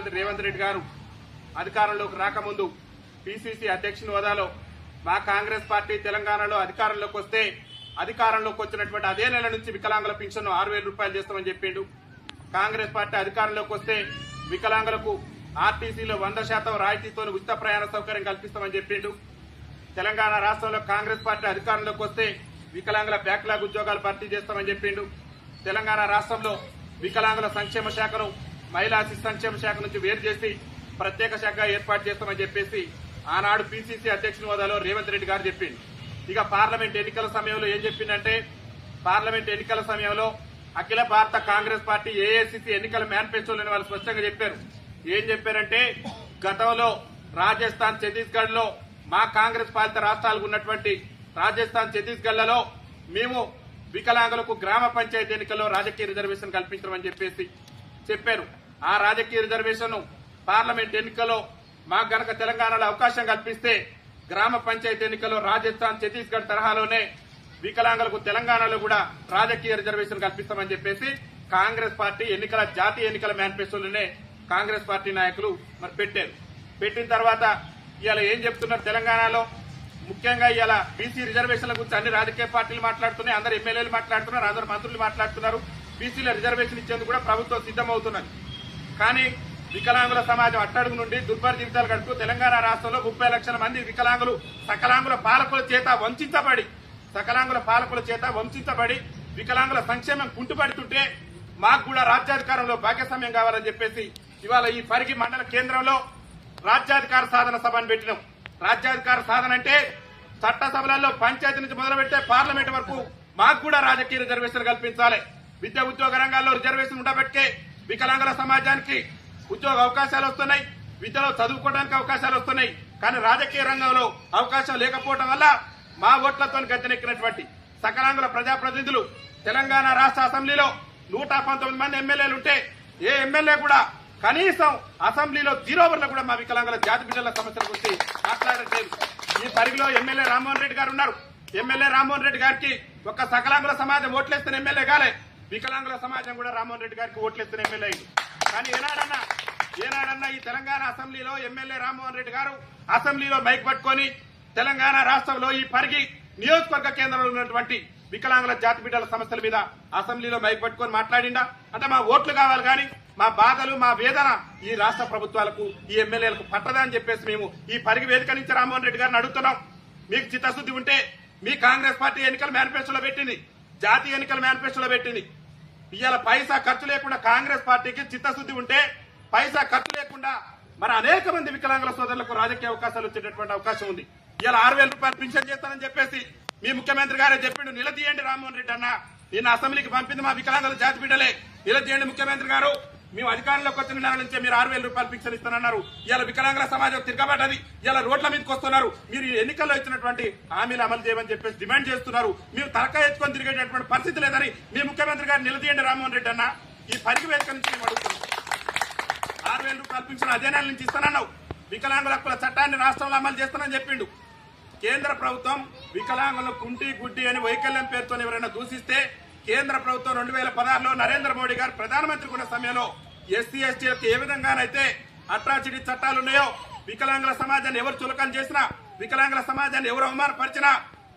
ముఖ్యమంత్రి రేవంత్ రెడ్డి గారు అధికారంలోకి రాకముందు పిసిసి అధ్యక్షుని హోదాలో మా కాంగ్రెస్ పార్టీ తెలంగాణలో అధికారంలోకి వస్తే అధికారంలోకి వచ్చినటువంటి అదే నెల నుంచి వికలాంగుల పింఛన్ ఆరు వేల రూపాయలు చేస్తామని చెప్పిండు. కాంగ్రెస్ పార్టీ అధికారంలోకి వస్తే వికలాంగులకు ఆర్టీసీలో వంద శాతం రాయితీతో ఉచిత ప్రయాణ సౌకర్యం కల్పిస్తామని చెప్పిండు. తెలంగాణ రాష్ట్రంలో కాంగ్రెస్ పార్టీ అధికారంలోకి వస్తే వికలాంగుల బ్యాక్లాగ్ ఉద్యోగాలు భర్తీ చేస్తామని చెప్పిండు. తెలంగాణ రాష్ట్రంలో వికలాంగుల సంక్షేమ శాఖను మహిళా శిశు సంక్షేమ శాఖ నుంచి వేరు చేసి ప్రత్యేక శాఖ ఏర్పాటు చేస్తామని చెప్పేసి ఆనాడు పిసిసి అధ్యక్షుని హోదాలో రేవంత్ రెడ్డి గారు చెప్పింది ఇక పార్లమెంట్ ఎన్నికల సమయంలో ఏం చెప్పిందంటే పార్లమెంట్ ఎన్నికల సమయంలో అఖిల భారత కాంగ్రెస్ పార్టీ ఏఐసిసి ఎన్నికల మేనిఫెస్టోలోని వాళ్ళు స్పష్టంగా చెప్పారు. ఏం చెప్పారంటే గతంలో రాజస్థాన్ ఛత్తీస్గఢ్లో మా కాంగ్రెస్ పాలిత రాష్ట్రాలకు ఉన్నటువంటి రాజస్థాన్ ఛత్తీస్గఢ్లలో మేము వికలాంగులకు గ్రామ పంచాయతీ ఎన్నికల్లో రాజకీయ రిజర్వేషన్ కల్పించమని చెప్పేసి చెప్పారు. ఆ రాజకీయ రిజర్వేషన్ పార్లమెంట్ ఎన్నికల్లో మాకు గనక తెలంగాణలో అవకాశం కల్పిస్తే గ్రామ పంచాయతీ ఎన్నికల్లో రాజస్థాన్ ఛత్తీస్గఢ్ తరహాలోనే వికలాంగులకు తెలంగాణలో కూడా రాజకీయ రిజర్వేషన్ కల్పిస్తామని చెప్పేసి కాంగ్రెస్ పార్టీ ఎన్నికల జాతీయ ఎన్నికల మేనిఫెస్టోలోనే కాంగ్రెస్ పార్టీ నాయకులు మరి పెట్టారు. పెట్టిన తర్వాత ఇవాళ ఏం చెప్తున్నారు తెలంగాణలో? ముఖ్యంగా ఇవాళ బీసీ రిజర్వేషన్ల గురించి అన్ని రాజకీయ పార్టీలు మాట్లాడుతున్నాయి అందరు ఎమ్మెల్యేలు మాట్లాడుతున్నారు అందరు మంత్రులు మాట్లాడుతున్నారు. బీసీల రిజర్వేషన్ ఇచ్చేందుకు కూడా ప్రభుత్వం సిద్దమవుతున్నది కానీ వికలాంగుల సమాజం అట్టడుగు నుండి దుర్భర జీవితాలు గడుపుతూ తెలంగాణ రాష్ట్రంలో ముప్పై లక్షల మంది వికలాంగులు సకలాంగుల పాలకుల చేత వంచబడి సకలాంగుల పాలకుల చేత వంచబడి వికలాంగుల సంక్షేమం కుంటుపడుతుంటే మాకు కూడా రాజ్యాధికారంలో భాగస్వామ్యం కావాలని చెప్పేసి ఇవాళ ఈ పరిగి మండల కేంద్రంలో రాజ్యాధికార సాధన సభను పెట్టినాం. రాజ్యాధికార సాధన అంటే చట్టసభలలో పంచాయతీ నుంచి మొదలుపెట్టే పార్లమెంట్ వరకు మాకు కూడా రాజకీయ రిజర్వేషన్ కల్పించాలి. విద్యా ఉద్యోగ రంగాల్లో రిజర్వేషన్ ఉండబట్టే వికలాంగుల సమాజానికి ఉద్యోగ అవకాశాలు వస్తున్నాయి విద్యలో చదువుకోవడానికి అవకాశాలు వస్తున్నాయి. కానీ రాజకీయ రంగంలో అవకాశం లేకపోవడం వల్ల మా ఓట్లతో గద్దెనెక్కినటువంటి సకలాంగుల ప్రజాప్రతినిధులు తెలంగాణ రాష్ట్ర అసెంబ్లీలో నూట పంతొమ్మిది మంది ఎమ్మెల్యేలు ఉంటే ఏ ఎమ్మెల్యే కూడా కనీసం అసెంబ్లీలో జీరో ఓవర్లో కూడా మా వికలాంగుల జాతి బిడ్డల సమస్యల గురించి మాట్లాడట్లేదు ఈ పరిధిలో ఎమ్మెల్యే రామ్మోహన్ రెడ్డి గారు ఉన్నారు. ఎమ్మెల్యే రామ్మోహన్ రెడ్డి గారికి ఒక సకలాంగుల సమాజం ఓట్లేస్తున్న ఎమ్మెల్యే కాలే. వికలాంగుల సమాజం కూడా రామ్మోహన్ రెడ్డి గారికి ఓట్లేస్తున్న ఎమ్మెల్యే అయింది. కానీ ఏనాడన్నా ఏనాడన్నా ఈ తెలంగాణ అసెంబ్లీలో ఎమ్మెల్యే రామ్మోహన్ రెడ్డి గారు అసెంబ్లీలో మైక్ పట్టుకొని తెలంగాణ రాష్ట్రంలో ఈ పరిగి నియోజకవర్గ కేంద్రంలో ఉన్నటువంటి వికలాంగుల జాతి బిడ్డల సమస్యల మీద అసెంబ్లీలో మైక్ పట్టుకొని మాట్లాడిండా? అంటే మా ఓట్లు కావాలి కానీ మా బాధలు మా వేదన ఈ రాష్ట్ర ప్రభుత్వాలకు ఈ ఎమ్మెల్యేలకు పట్టదా అని చెప్పేసి మేము ఈ పరిగి వేదిక నుంచి రామ్మోహన్ రెడ్డి గారిని అడుగుతున్నాం. మీకు చిత్తశుద్ధి ఉంటే మీ కాంగ్రెస్ పార్టీ ఎన్నికల మేనిఫెస్టోలో పెట్టింది జాతీయ ఎన్నికల మేనిఫెస్టోలో పెట్టింది. ఇవాళ పైసా ఖర్చు లేకుండా కాంగ్రెస్ పార్టీకి చిత్తశుద్ధి ఉంటే పైసా ఖర్చు లేకుండా మరి అనేక మంది వికలాంగుల సోదరులకు రాజకీయ అవకాశాలు వచ్చేటటువంటి అవకాశం ఉంది. ఇవాళ ఆరు వేల రూపాయలు పింఛన్ చేస్తానని చెప్పేసి మీ ముఖ్యమంత్రి గారే చెప్పిండు నిలదీయండి రామ్మోహన్ రెడ్డి అన్న. నిన్న అసెంబ్లీకి పంపింది మా వికలాంగుల జాతి బిడ్డలే నిలదీయండి ముఖ్యమంత్రి గారు. మేము అధికారంలోకి వచ్చిన నెల నుంచే మీరు ఆరు వేల రూపాయలు పింఛన్ ఇస్తానన్నారు. ఇలా వికలాంగుల సమాజం తిరగబడ్డది. ఇలా రోడ్ల మీదకి వస్తున్నారు మీరు ఎన్నికల్లో ఇచ్చినటువంటి హామీలు అమలు చేయమని చెప్పేసి డిమాండ్ చేస్తున్నారు. మీరు తలకాయ ఎత్తుకొని తిరిగేటటువంటి పరిస్థితి లేదని మీ ముఖ్యమంత్రి గారు నిలదీయండి రామ్మోహన్ రెడ్డి అన్న. ఈ పరిగి వేదిక నుంచి మేము అడుగుతున్నాం. ఆరు వేల రూపాయలు పింఛన్ అదే నెల నుంచి ఇస్తానన్నావు. వికలాంగుల హక్కుల చట్టాన్ని రాష్ట్రంలో అమలు చేస్తానని చెప్పిండు. కేంద్ర ప్రభుత్వం వికలాంగుల కుంటి గుడ్డి అని వైకల్యం పేరుతో ఎవరైనా దూషిస్తే కేంద్ర ప్రభుత్వం రెండు వేల పదహారులో నరేంద్ర మోడీ గారు ప్రధానమంత్రి ఉన్న సమయంలో ఎస్సీ ఎస్టీలకు ఏ విధంగానైతే అట్రాసిటీ చట్టాలు ఉన్నాయో వికలాంగుల సమాజాన్ని ఎవరు చులకం చేసినా వికలాంగుల సమాజాన్ని ఎవరు అవమానపరిచినా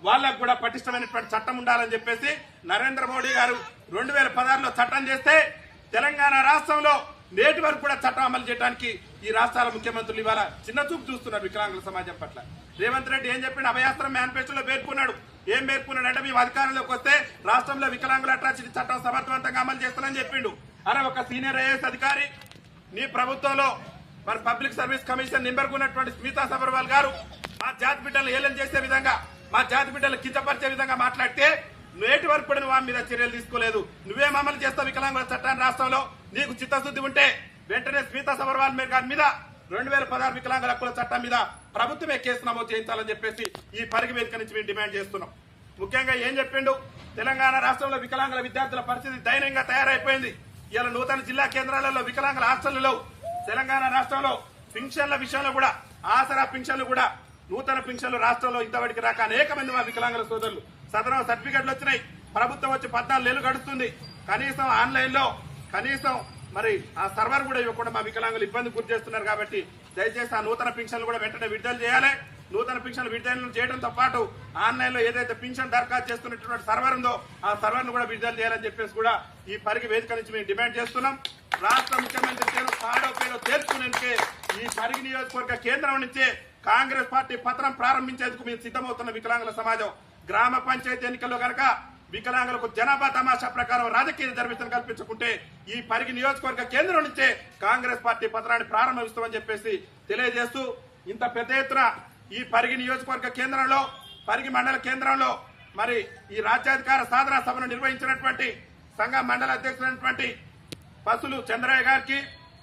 వాళ్ళకు కూడా పటిష్టమైనటువంటి చట్టం ఉండాలని చెప్పేసి నరేంద్ర మోడీ గారు రెండు వేల పదహారులో చట్టం చేస్తే తెలంగాణ రాష్ట్రంలో నేటి వరకు కూడా చట్టం అమలు చేయడానికి ఈ రాష్ట్రాల ముఖ్యమంత్రులు ఇవాళ చిన్న చూపు చూస్తున్నారు వికలాంగుల సమాజం పట్ల. రేవంత్ రెడ్డి ఏం చెప్పిండు అభయాస్త్రం మేనిఫెస్టోలో పేర్కొన్నాడు. ఏం పేర్కొన్నాడంటే మేము అధికారంలోకి వస్తే రాష్ట్రంలో వికలాంగుల అట్రాసిటీ చట్టం సమర్థవంతంగా అమలు చేస్తానని చెప్పిండు. అరే ఒక సీనియర్ ఐఏఎస్ అధికారి నీ ప్రభుత్వంలో మరి పబ్లిక్ సర్వీస్ కమిషన్ నింబర్కున్నటువంటి స్మితా సబర్వాల్ గారు మా జాతి బిడ్డలు ఏలం చేసే విధంగా మా జాతి బిడ్డలు కించపరిచే విధంగా మాట్లాడితే నేటి వరకు కూడా వారి మీద చర్యలు తీసుకోలేదు. నువ్వేం అమలు చేస్తావు వికలాంగుల చట్టాన్ని రాష్ట్రంలో? నీకు చిత్తశుద్ధి ఉంటే వెంటనే స్మితా సబర్వాల్ గారి మీద రెండు వేల పదహారు వికలాంగుల హక్కుల చట్టం మీద ప్రభుత్వమే కేసు నమోదు చేయించాలని చెప్పేసి ఈ పరిగి వేదిక నుంచి మేము డిమాండ్ చేస్తున్నాం. ముఖ్యంగా ఏం చెప్పిండు? తెలంగాణ రాష్ట్రంలో వికలాంగుల విద్యార్థుల పరిస్థితి దైన్యంగా తయారైపోయింది. ఇలా నూతన జిల్లా కేంద్రాలలో వికలాంగుల హాస్టళ్ళలో తెలంగాణ రాష్ట్రంలో పింఛన్ల విషయంలో కూడా ఆసరా పింఛన్లు కూడా నూతన పింఛన్లు రాష్ట్రంలో ఇంతవరకు రాక అనేక మంది మా వికలాంగుల సోదరులు సదనం సర్టిఫికెట్లు వచ్చినాయి. ప్రభుత్వం వచ్చి పద్నాలుగు నెలలు గడుస్తుంది. కనీసం ఆన్లైన్లో కనీసం మరి ఆ సర్వర్ కూడా ఇవ్వకుండా మా వికలాంగులు ఇబ్బంది గురి చేస్తున్నారు కాబట్టి దయచేసి ఆ నూతన పింఛన్లు కూడా వెంటనే విడుదల చేయాలి. నూతన పింఛన్లు విడుదల చేయడంతో పాటు ఆన్లైన్లో ఏదైతే పింఛన్ దరఖాస్తు చేస్తున్నటువంటి సర్వర్ ఉందో ఆ సర్వర్ను కూడా విడుదల చేయాలని చెప్పేసి కూడా ఈ పరిగి వేదిక నుంచి మేము డిమాండ్ చేస్తున్నాం. రాష్ట్ర ముఖ్యమంత్రి పేరు తాడో పేరు తేల్చుకునేందుకే ఈ పరిగి నియోజకవర్గ కేంద్రం నుంచే కాంగ్రెస్ పార్టీ పత్రం ప్రారంభించేందుకు మేము సిద్ధమవుతున్న వికలాంగుల సమాజం. గ్రామ పంచాయతీ ఎన్నికల్లో కనుక వికలాంగులకు జనాభా తమాషా ప్రకారం రాజకీయ రిజర్వేషన్ కల్పించుకుంటే ఈ పరిగి నియోజకవర్గ కేంద్రం నుంచే కాంగ్రెస్ పార్టీ పత్రాన్ని ప్రారంభిస్తామని చెప్పేసి తెలియజేస్తూ ఇంత పెద్ద ఎత్తున ఈ పరిగి నియోజకవర్గ కేంద్రంలో పరిగి మండల కేంద్రంలో మరి ఈ రాజ్యాధికార సాధనా సభను నిర్వహించినటువంటి సంఘ మండల అధ్యక్షులైనటువంటి పసులు చంద్రయ్య గారికి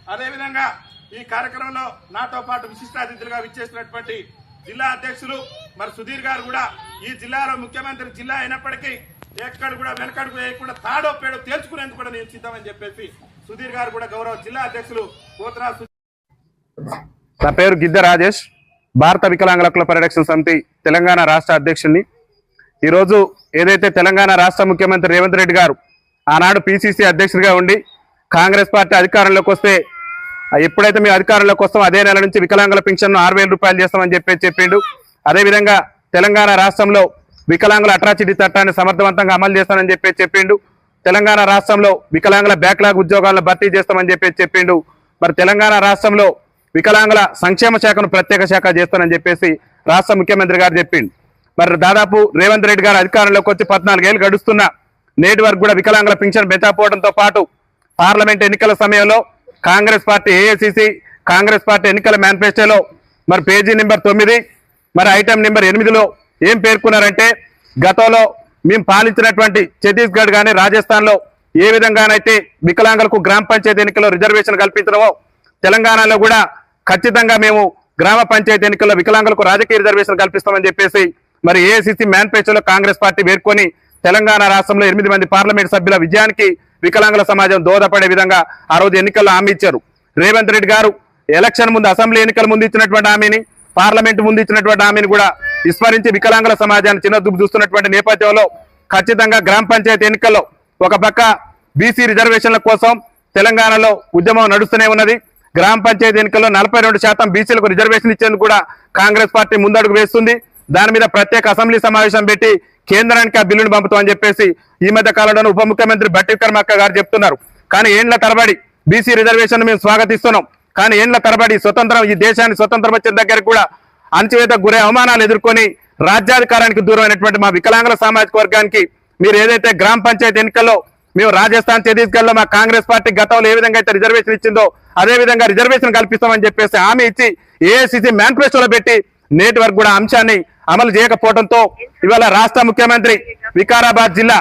అదేవిధంగా ఈ కార్యక్రమంలో నాతో పాటు విశిష్ట అతిథులుగా విచ్చేసినటువంటి జిల్లా అధ్యక్షులు మరి సుధీర్ గారు కూడా ఈ జిల్లాలో ముఖ్యమంత్రి జిల్లా అయినప్పటికీ ఎక్కడ కూడా వెనకడుగు వేయకుండా తాడో పేడో తేల్చుకునేందుకు కూడా నేను సిద్ధమని చెప్పేసి సుధీర్ గారు కూడా గౌరవ జిల్లా అధ్యక్షులు కోతరా నా పేరు గిద్ద రాజేష్ భారత వికలాంగుల హక్కుల పరిరక్షణ సమితి తెలంగాణ రాష్ట్ర అధ్యక్షుడిని ఈరోజు ఏదైతే తెలంగాణ రాష్ట్ర ముఖ్యమంత్రి రేవంత్ రెడ్డి గారు ఆనాడు పిసిసి అధ్యక్షుడిగా ఉండి కాంగ్రెస్ పార్టీ అధికారంలోకి వస్తే ఎప్పుడైతే మేము అధికారంలోకి వస్తాం అదే నెల నుంచి వికలాంగుల పింఛన్ను ఆరు వేల రూపాయలు చేస్తామని చెప్పి చెప్పిండు. అదేవిధంగా తెలంగాణ రాష్ట్రంలో వికలాంగుల అట్రాసిటీ చట్టాన్ని సమర్థవంతంగా అమలు చేస్తానని చెప్పి చెప్పిండు. తెలంగాణ రాష్ట్రంలో వికలాంగుల బ్యాక్లాగ్ ఉద్యోగాలను భర్తీ చేస్తామని చెప్పి చెప్పిండు. మరి తెలంగాణ రాష్ట్రంలో వికలాంగుల సంక్షేమ శాఖను ప్రత్యేక శాఖ చేస్తానని చెప్పేసి రాష్ట్ర ముఖ్యమంత్రి గారు చెప్పిండు. మరి దాదాపు రేవంత్ రెడ్డి గారు అధికారంలోకి వచ్చి పద్నాలుగేళ్ళు గడుస్తున్న నేటి వరకు కూడా వికలాంగుల పింఛన్ పెంచకపోవడంతో పాటు పార్లమెంట్ ఎన్నికల సమయంలో Congress party AICC Congress party ఎన్నికల మేనిఫెస్టోలో మరి పేజీ నెంబర్ తొమ్మిది మరి ఐటమ్ నెంబర్ ఎనిమిదిలో ఏం పేర్కొన్నారంటే గతంలో మేము పాలించినటువంటి ఛత్తీస్గఢ్ కానీ రాజస్థాన్లో ఏ విధంగానైతే వికలాంగులకు గ్రామ పంచాయతీ ఎన్నికల్లో రిజర్వేషన్ కల్పించడమో తెలంగాణలో కూడా ఖచ్చితంగా మేము గ్రామ పంచాయతీ ఎన్నికల్లో వికలాంగులకు రాజకీయ రిజర్వేషన్ కల్పిస్తామని చెప్పేసి మరి ఏఐసిసి మేనిఫెస్టోలో కాంగ్రెస్ పార్టీ పేర్కొని తెలంగాణ రాష్ట్రంలో ఎనిమిది మంది పార్లమెంట్ సభ్యుల విజయానికి వికలాంగుల సమాజం దోహదపడే విధంగా ఆ రోజు ఎన్నికల్లో హామీ ఇచ్చారు. రేవంత్ రెడ్డి గారు ఎలక్షన్ ముందు అసెంబ్లీ ఎన్నికల ముందు ఇచ్చినటువంటి హామీని పార్లమెంట్ ముందు ఇచ్చినటువంటి హామీని కూడా విస్మరించి వికలాంగుల సమాజాన్ని చిన్నదూపు చూస్తున్నటువంటి నేపథ్యంలో ఖచ్చితంగా గ్రామ పంచాయతీ ఎన్నికల్లో ఒక పక్క బీసీ రిజర్వేషన్ల కోసం తెలంగాణలో ఉద్యమం నడుస్తూనే ఉన్నది. గ్రామ పంచాయతీ ఎన్నికల్లో నలభై రెండు శాతం బీసీలకు రిజర్వేషన్ ఇచ్చేందుకు కూడా కాంగ్రెస్ పార్టీ ముందడుగు వేస్తుంది. దాని మీద ప్రత్యేక అసెంబ్లీ సమావేశం పెట్టి కేంద్రానికి ఆ బిల్లును పంపుతామని చెప్పేసి ఈ మధ్య కాలంలో ఉప ముఖ్యమంత్రి బట్టి విక్రమార్క గారు చెప్తున్నారు. కానీ ఏండ్ల తరబడి బీసీ రిజర్వేషన్ మేము స్వాగతిస్తున్నాం. కానీ ఏండ్ల తరబడి స్వతంత్రం ఈ దేశాన్ని స్వతంత్రం వచ్చిన దగ్గర కూడా అంచేత గురే అవమానాలు ఎదుర్కొని రాజ్యాధికారానికి దూరమైనటువంటి మా వికలాంగుల సామాజిక వర్గానికి మీరు ఏదైతే గ్రామ పంచాయతీ ఎన్నికల్లో మేము రాజస్థాన్ ఛత్తీస్గఢ్లో మా కాంగ్రెస్ పార్టీ గతంలో ఏ విధంగా అయితే రిజర్వేషన్ ఇచ్చిందో అదే విధంగా రిజర్వేషన్ కల్పిస్తామని చెప్పేసి హామీ ఇచ్చి ఏఐసిసి మేనిఫెస్టోలో పెట్టి నేటి వరకు కూడా అంశాన్ని అమలు చేయకపోవడంతో ఇవాళ రాష్ట్ర ముఖ్యమంత్రి వికారాబాద్ జిల్లా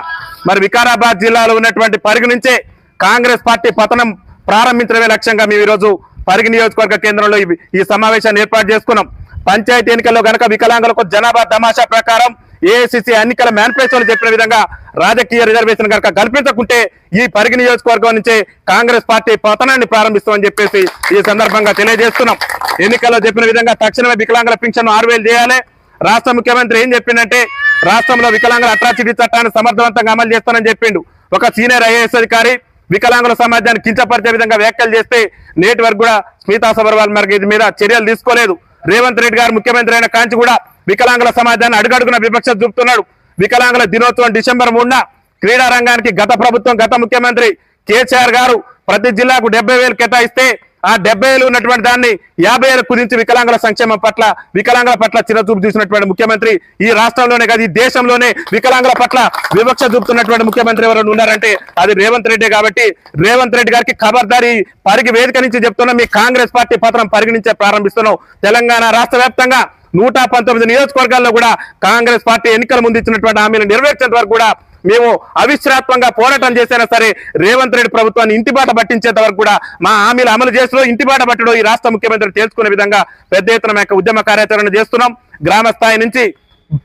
మరి వికారాబాద్ జిల్లాలో ఉన్నటువంటి పరిగణించే కాంగ్రెస్ పార్టీ పతనం ప్రారంభించడమే లక్ష్యంగా మేము ఈరోజు పరిగి నియోజకవర్గ కేంద్రంలో ఈ- సమావేశాన్ని ఏర్పాటు చేసుకున్నాం. పంచాయతీ ఎన్నికల్లో గనక వికలాంగులకు జనాభా తమాషా ప్రకారం ఏఐసిసి ఎన్నికల మేనిఫెస్టోలు చెప్పిన విధంగా రాజకీయ రిజర్వేషన్ కనుక కల్పించకుంటే ఈ పరిగి నియోజకవర్గం నుంచే కాంగ్రెస్ పార్టీ పతనాన్ని ప్రారంభిస్తామని చెప్పేసి ఈ సందర్భంగా తెలియజేస్తున్నాం. ఎన్నికల్లో చెప్పిన విధంగా తక్షణమే వికలాంగుల పింఛన్ ఆరు వేలు చేయాలి. రాష్ట్ర ముఖ్యమంత్రి ఏం చెప్పిండంటే రాష్ట్రంలో వికలాంగుల అట్రాసిటీ చట్టాన్ని సమర్థవంతంగా అమలు చేస్తానని చెప్పిండు. ఒక సీనియర్ ఐఏఎస్ అధికారి వికలాంగుల సమాజాన్ని కించపరిచే విధంగా వ్యాఖ్యలు చేస్తే నేటి వరకు కూడా స్మితా సబర్వాల్ మరి ఇది మీద చర్యలు తీసుకోలేదు. రేవంత్ రెడ్డి గారు ముఖ్యమంత్రి అయిన కాంచి కూడా వికలాంగుల సమాజాన్ని అడుగడుగున విపక్ష చూపుతున్నాడు. వికలాంగుల దినోత్సవం డిసెంబర్ మూడున క్రీడా రంగానికి గత ప్రభుత్వం గత ముఖ్యమంత్రి కేసీఆర్ గారు ప్రతి జిల్లాకు డెబ్బై వేలు కేటాయిస్తే ఆ డెబ్బై ఏళ్ళు ఉన్నటువంటి దాన్ని యాభై ఏళ్ళ కుదించి వికలాంగుల సంక్షేమం పట్ల వికలాంగుల పట్ల చిరచూపు చూసినటువంటి ముఖ్యమంత్రి ఈ రాష్ట్రంలోనే కాదు ఈ దేశంలోనే వికలాంగుల పట్ల వివక్ష చూపుతున్నటువంటి ముఖ్యమంత్రి ఎవరైనా ఉన్నారంటే అది రేవంత్ రెడ్డి కాబట్టి రేవంత్ రెడ్డి గారికి ఖబర్దారి పరిగి వేదిక నుంచి చెప్తున్నా. మీ కాంగ్రెస్ పార్టీ పత్రం పరిగణించే ప్రారంభిస్తున్నాం. తెలంగాణ రాష్ట్ర వ్యాప్తంగా నూట పంతొమ్మిది నియోజకవర్గాల్లో కూడా కాంగ్రెస్ పార్టీ ఎన్నికల ముందు ఇచ్చినటువంటి హామీలు నెరవేర్చేంత వరకు కూడా మేము అవిశ్రాత్మంగా పోరాటం చేసినా సరే రేవంత్ రెడ్డి ప్రభుత్వాన్ని ఇంటిబాట పట్టించేంత వరకు కూడా మా హామీలు అమలు చేస్తూ ఇంటిబాట పట్టడం ఈ రాష్ట్ర ముఖ్యమంత్రి తెలుసుకునే విధంగా పెద్ద ఎత్తున యొక్క ఉద్యమ కార్యాచరణ చేస్తున్నాం. గ్రామ స్థాయి నుంచి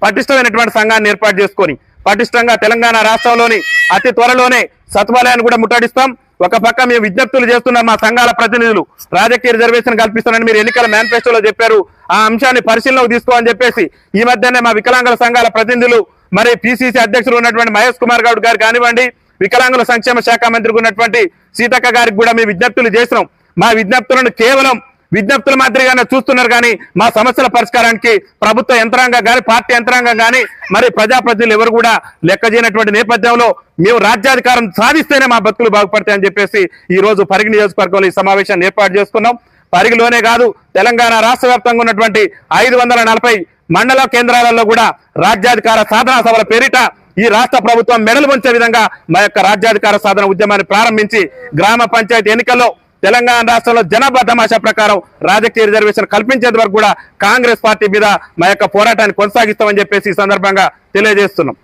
పటిష్టమైనటువంటి సంఘాన్ని ఏర్పాటు చేసుకొని పటిష్టంగా తెలంగాణ రాష్ట్రంలోని అతి త్వరలోనే సచివాలయాన్ని కూడా ముట్టడిస్తాం. ఒక పక్క మేము విజ్ఞప్తులు చేస్తున్న మా సంఘాల ప్రతినిధులు రాజకీయ రిజర్వేషన్ కల్పిస్తానని మీరు ఎన్నికల మేనిఫెస్టోలో చెప్పారు. ఆ అంశాన్ని పరిశీలనకు తీసుకోమని చెప్పేసి ఈ మధ్యనే మా వికలాంగుల సంఘాల ప్రతినిధులు మరి పిసిసి అధ్యక్షులు ఉన్నటువంటి మహేష్ కుమార్ గౌడ్ గారు కానివ్వండి వికలాంగుల సంక్షేమ శాఖ మంత్రికి ఉన్నటువంటి సీతక్క గారికి కూడా మేము విజ్ఞప్తులు చేసినాం మా విజ్ఞప్తులను కేవలం విజ్ఞప్తుల మాదిరిగానే చూస్తున్నారు కానీ మా సమస్యల పరిష్కారానికి ప్రభుత్వ యంత్రాంగం కానీ పార్టీ యంత్రాంగం కానీ మరి ప్రజాప్రతినిధులు ఎవరు కూడా లెక్క చేయనటువంటి నేపథ్యంలో మేము రాజ్యాధికారం సాధిస్తేనే మా బతుకులు బాగుపడతాయని చెప్పేసి ఈ రోజు పరిగి నియోజకవర్గంలో ఈ సమావేశాన్ని ఏర్పాటు చేసుకున్నాం. పరిగిలోనే కాదు తెలంగాణ రాష్ట్ర వ్యాప్తంగా ఉన్నటువంటి ఐదు వందల నలభై మండల కేంద్రాలలో కూడా రాజ్యాధికార సాధన సభల పేరిట ఈ రాష్ట్ర ప్రభుత్వం మెడలు వంచే విధంగా మా యొక్క రాజ్యాధికార సాధన ఉద్యమాన్ని ప్రారంభించి గ్రామ పంచాయతీ ఎన్నికల్లో తెలంగాణ రాష్ట్రంలో జనాభా తమాషా ప్రకారం రాజకీయ రిజర్వేషన్ కల్పించేంత వరకు కూడా కాంగ్రెస్ పార్టీ మీద మా యొక్క పోరాటాన్ని కొనసాగిస్తామని చెప్పేసి ఈ సందర్భంగా తెలియజేస్తున్నాం.